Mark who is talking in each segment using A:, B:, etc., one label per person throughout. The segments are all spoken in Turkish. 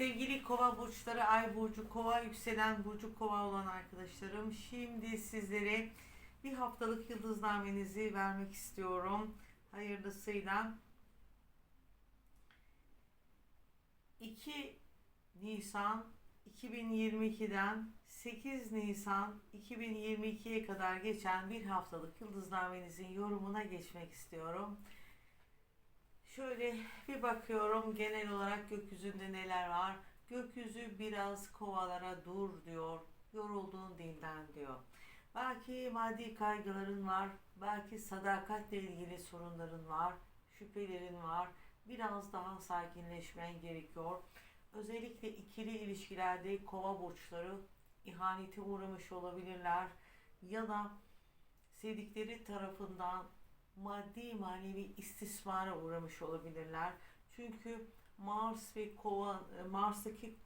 A: Sevgili kova burçları, ay burcu kova, yükselen burcu kova olan arkadaşlarım. Şimdi sizlere bir haftalık yıldıznamenizi vermek istiyorum. Hayırlısıyla. 2 Nisan 2022'den 8 Nisan 2022'ye kadar geçen bir haftalık yıldıznamenizin yorumuna geçmek istiyorum. Şöyle bir bakıyorum genel olarak gökyüzünde neler var. Gökyüzü biraz kovalara dur diyor. Yorulduğun dinden diyor. Belki maddi kaygıların var. Belki sadakatle ilgili sorunların var. Şüphelerin var. Biraz daha sakinleşmen gerekiyor. Özellikle ikili ilişkilerde kova burçları ihanete uğramış olabilirler. Ya da sevdikleri tarafından maddi manevi istismara uğramış olabilirler. Çünkü Mars ve Kova Mars'taki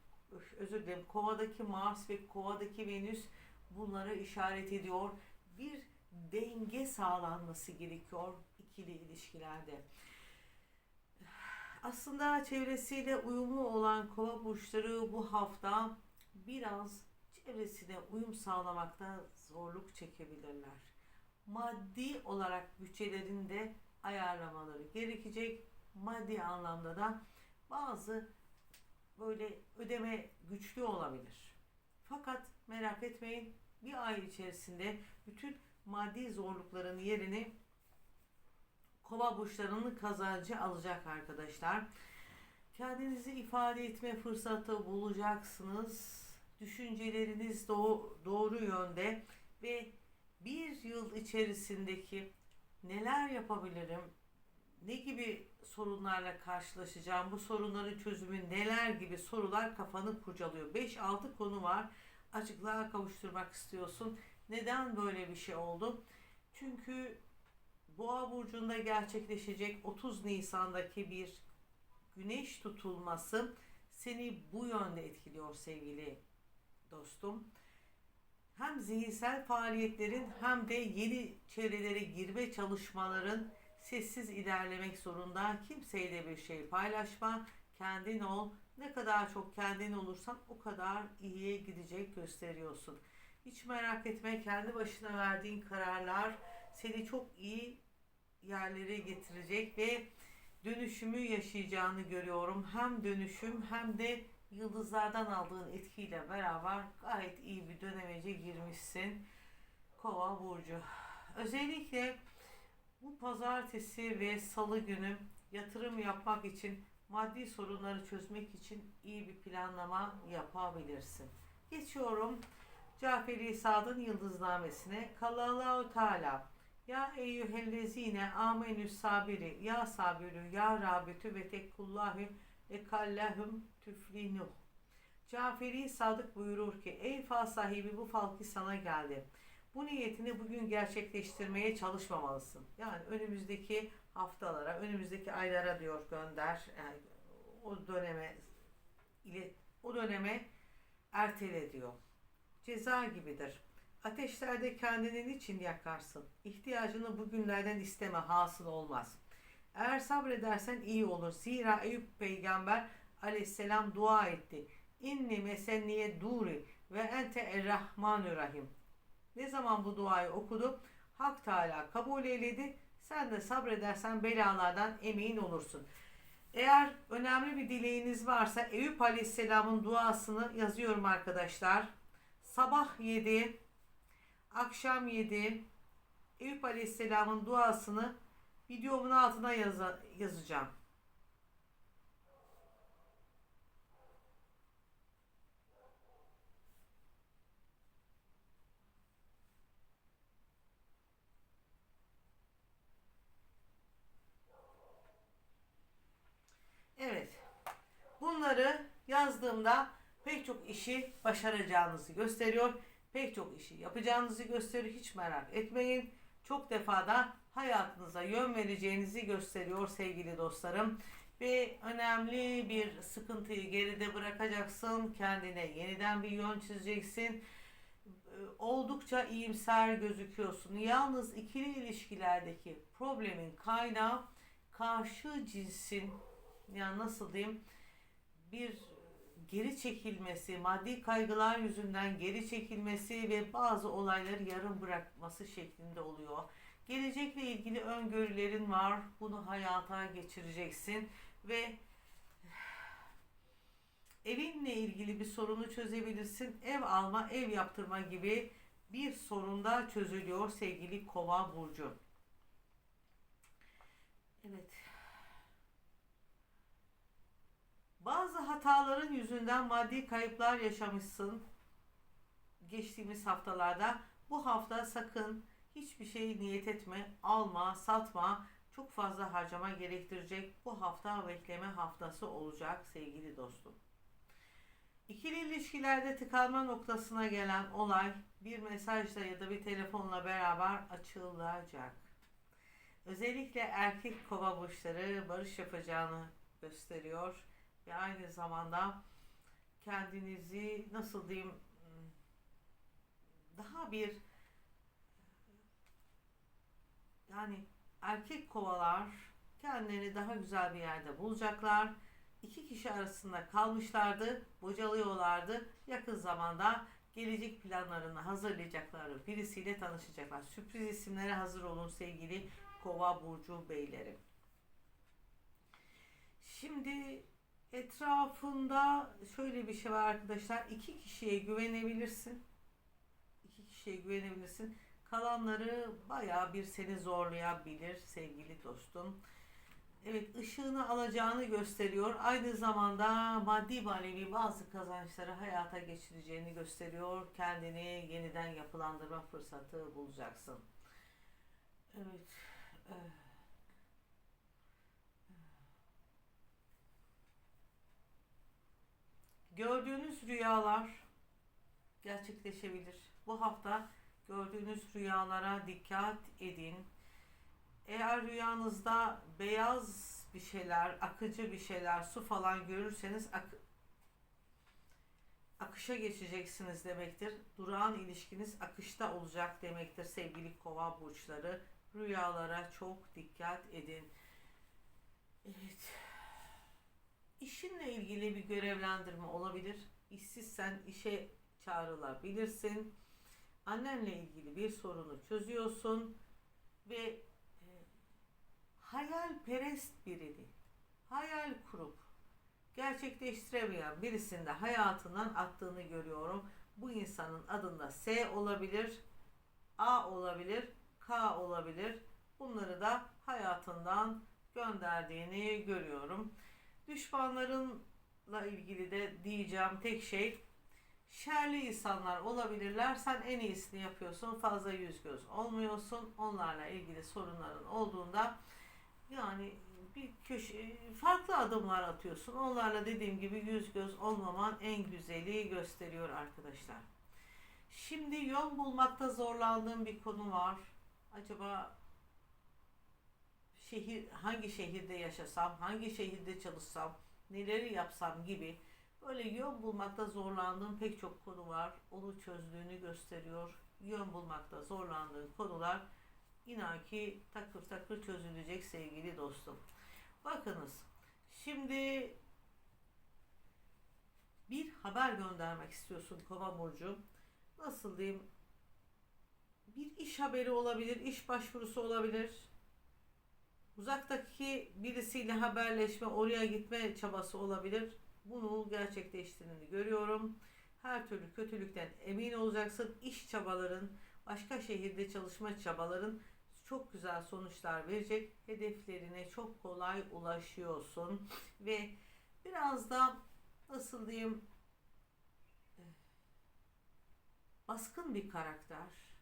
A: özür dilerim Kova'daki Mars ve Kova'daki Venüs bunlara işaret ediyor. Bir denge sağlanması gerekiyor ikili ilişkilerde. Aslında çevresiyle uyumlu olan kova burçları bu hafta biraz çevresine uyum sağlamakta zorluk çekebilirler maddi olarak bütçelerini de ayarlamaları gerekecek. Maddi anlamda da bazı böyle ödeme güçlü olabilir. Fakat merak etmeyin bir ay içerisinde bütün maddi zorlukların yerini kova burçlarının kazancı alacak arkadaşlar. Kendinizi ifade etme fırsatı bulacaksınız. Düşünceleriniz doğru, doğru yönde ve bir yıl içerisindeki neler yapabilirim, ne gibi sorunlarla karşılaşacağım, bu sorunların çözümü neler gibi sorular kafanı kurcalıyor. 5-6 konu var. Açıklığa kavuşturmak istiyorsun. Neden böyle bir şey oldu? Çünkü Boğa burcunda gerçekleşecek 30 Nisan'daki bir güneş tutulması seni bu yönde etkiliyor sevgili dostum hem zihinsel faaliyetlerin hem de yeni çevrelere girme çalışmaların sessiz ilerlemek zorunda. Kimseyle bir şey paylaşma, kendin ol. Ne kadar çok kendin olursan o kadar iyiye gidecek gösteriyorsun. Hiç merak etme kendi başına verdiğin kararlar seni çok iyi yerlere getirecek ve dönüşümü yaşayacağını görüyorum. Hem dönüşüm hem de yıldızlardan aldığın etkiyle beraber gayet iyi bir dönemece girmişsin. Kova burcu. Özellikle bu pazartesi ve salı günü yatırım yapmak için maddi sorunları çözmek için iyi bir planlama yapabilirsin. Geçiyorum Caferi Sad'ın yıldıznamesine. Kalallahu Teala ya eyyühellezine amenü sabiri ya sabirü ya rabitü ve tekkullahü ekallahum tüflinuh. Caferi Sadık buyurur ki ey fal sahibi bu falki sana geldi. Bu niyetini bugün gerçekleştirmeye çalışmamalısın. Yani önümüzdeki haftalara, önümüzdeki aylara diyor gönder. Yani o döneme ile o döneme ertele diyor. Ceza gibidir. Ateşlerde kendini için yakarsın? İhtiyacını bugünlerden isteme hasıl olmaz. Eğer sabredersen iyi olur. Zira Eyüp peygamber aleyhisselam dua etti. İnni mesenniye duri ve ente errahmanü rahim. Ne zaman bu duayı okudu? Hak Teala kabul eyledi. Sen de sabredersen belalardan emin olursun. Eğer önemli bir dileğiniz varsa Eyüp Aleyhisselam'ın duasını yazıyorum arkadaşlar. Sabah 7, akşam 7 Eyüp Aleyhisselam'ın duasını videomun altına yaza, yazacağım. Evet. Bunları yazdığımda pek çok işi başaracağınızı gösteriyor. Pek çok işi yapacağınızı gösteriyor. Hiç merak etmeyin. Çok defada hayatınıza yön vereceğinizi gösteriyor sevgili dostlarım. Ve önemli bir sıkıntıyı geride bırakacaksın. Kendine yeniden bir yön çizeceksin. Oldukça iyimser gözüküyorsun. Yalnız ikili ilişkilerdeki problemin kaynağı karşı cinsin yani nasıl diyeyim bir geri çekilmesi, maddi kaygılar yüzünden geri çekilmesi ve bazı olayları yarım bırakması şeklinde oluyor. Gelecekle ilgili öngörülerin var. Bunu hayata geçireceksin ve evinle ilgili bir sorunu çözebilirsin. Ev alma, ev yaptırma gibi bir sorun da çözülüyor sevgili Kova burcu. Evet. Bazı hataların yüzünden maddi kayıplar yaşamışsın. Geçtiğimiz haftalarda bu hafta sakın hiçbir şey niyet etme, alma, satma. Çok fazla harcama gerektirecek bu hafta bekleme haftası olacak sevgili dostum. İkili ilişkilerde tıkanma noktasına gelen olay bir mesajla ya da bir telefonla beraber açılacak. Özellikle erkek kova burçları barış yapacağını gösteriyor ve aynı zamanda kendinizi nasıl diyeyim daha bir yani erkek kovalar kendilerini daha güzel bir yerde bulacaklar. İki kişi arasında kalmışlardı, bocalıyorlardı. Yakın zamanda gelecek planlarını hazırlayacakları birisiyle tanışacaklar. Sürpriz isimlere hazır olun sevgili Kova burcu beyleri. Şimdi etrafında şöyle bir şey var arkadaşlar. İki kişiye güvenebilirsin. İki kişiye güvenebilirsin. Kalanları bayağı bir seni zorlayabilir sevgili dostum. Evet ışığını alacağını gösteriyor. Aynı zamanda maddi manevi bazı kazançları hayata geçireceğini gösteriyor. Kendini yeniden yapılandırma fırsatı bulacaksın. Evet. evet. Gördüğünüz rüyalar gerçekleşebilir. Bu hafta gördüğünüz rüyalara dikkat edin. Eğer rüyanızda beyaz bir şeyler, akıcı bir şeyler, su falan görürseniz ak akışa geçeceksiniz demektir. Durağan ilişkiniz akışta olacak demektir sevgili kova burçları. Rüyalara çok dikkat edin. Evet. İşinle ilgili bir görevlendirme olabilir. İşsizsen işe çağrılabilirsin. Annenle ilgili bir sorunu çözüyorsun ve e, hayalperest birini hayal kurup gerçekleştiremeyen birisinde hayatından attığını görüyorum. Bu insanın adında S olabilir, A olabilir, K olabilir. Bunları da hayatından gönderdiğini görüyorum. Düşmanlarınla ilgili de diyeceğim tek şey şerli insanlar olabilirler. Sen en iyisini yapıyorsun. Fazla yüz göz olmuyorsun. Onlarla ilgili sorunların olduğunda yani bir köşe farklı adımlar atıyorsun. Onlarla dediğim gibi yüz göz olmaman en güzeli gösteriyor arkadaşlar. Şimdi yön bulmakta zorlandığım bir konu var. Acaba şehir hangi şehirde yaşasam, hangi şehirde çalışsam, neleri yapsam gibi böyle yön bulmakta zorlandığım pek çok konu var. Onu çözdüğünü gösteriyor. Yön bulmakta zorlandığın konular inan ki takır takır çözülecek sevgili dostum. Bakınız şimdi bir haber göndermek istiyorsun Kova Burcu. Nasıl diyeyim? Bir iş haberi olabilir, iş başvurusu olabilir Uzaktaki birisiyle haberleşme, oraya gitme çabası olabilir. Bunu gerçekleştirdiğini görüyorum. Her türlü kötülükten emin olacaksın. İş çabaların, başka şehirde çalışma çabaların çok güzel sonuçlar verecek. Hedeflerine çok kolay ulaşıyorsun ve biraz da nasıl diyeyim baskın bir karakter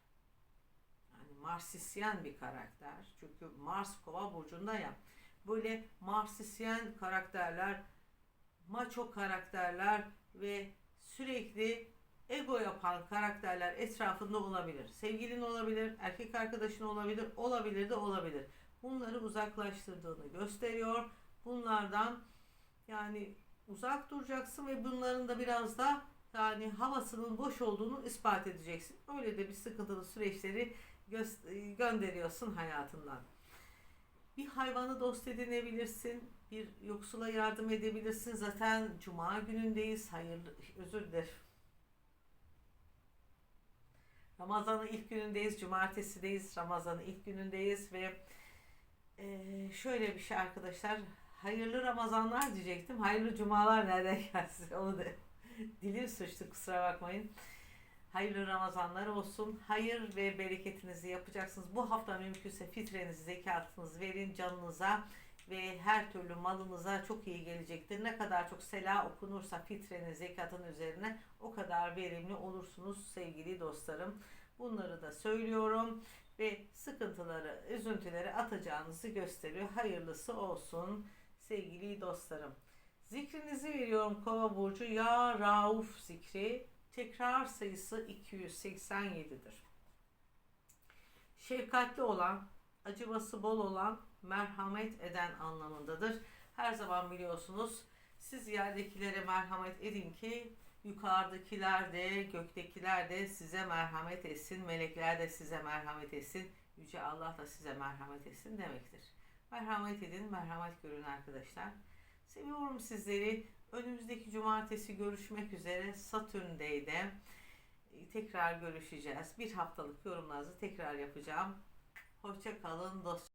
A: Marsisyen bir karakter. Çünkü Mars kova burcunda ya. Böyle Marsisyen karakterler, maço karakterler ve sürekli ego yapan karakterler etrafında olabilir. Sevgilin olabilir, erkek arkadaşın olabilir, olabilir de olabilir. Bunları uzaklaştırdığını gösteriyor. Bunlardan yani uzak duracaksın ve bunların da biraz da yani havasının boş olduğunu ispat edeceksin. Öyle de bir sıkıntılı süreçleri gönderiyorsun hayatından. Bir hayvanı dost edinebilirsin. Bir yoksula yardım edebilirsin. Zaten cuma günündeyiz. Hayırlı özür dilerim. Ramazan'ın ilk günündeyiz. Cumartesideyiz. Ramazan'ın ilk günündeyiz ve eee, şöyle bir şey arkadaşlar. Hayırlı Ramazanlar diyecektim. Hayırlı cumalar nereden gelsin? Onu da dilim sıçtı kusura bakmayın. Hayırlı Ramazanlar olsun. Hayır ve bereketinizi yapacaksınız. Bu hafta mümkünse fitrenizi, zekatınızı verin canınıza ve her türlü malınıza çok iyi gelecektir. Ne kadar çok sela okunursa fitrenin, zekatın üzerine o kadar verimli olursunuz sevgili dostlarım. Bunları da söylüyorum ve sıkıntıları, üzüntüleri atacağınızı gösteriyor. Hayırlısı olsun sevgili dostlarım. Zikrinizi veriyorum Kova burcu ya Rauf zikri. Tekrar sayısı 287'dir. Şefkatli olan, acıması bol olan, merhamet eden anlamındadır. Her zaman biliyorsunuz siz yerdekilere merhamet edin ki yukarıdakiler de göktekiler de size merhamet etsin, melekler de size merhamet etsin, Yüce Allah da size merhamet etsin demektir. Merhamet edin, merhamet görün arkadaşlar. Seviyorum sizleri. Önümüzdeki cumartesi görüşmek üzere Satürn'deyde tekrar görüşeceğiz. Bir haftalık yorumlarınızı tekrar yapacağım. Hoşça kalın, dost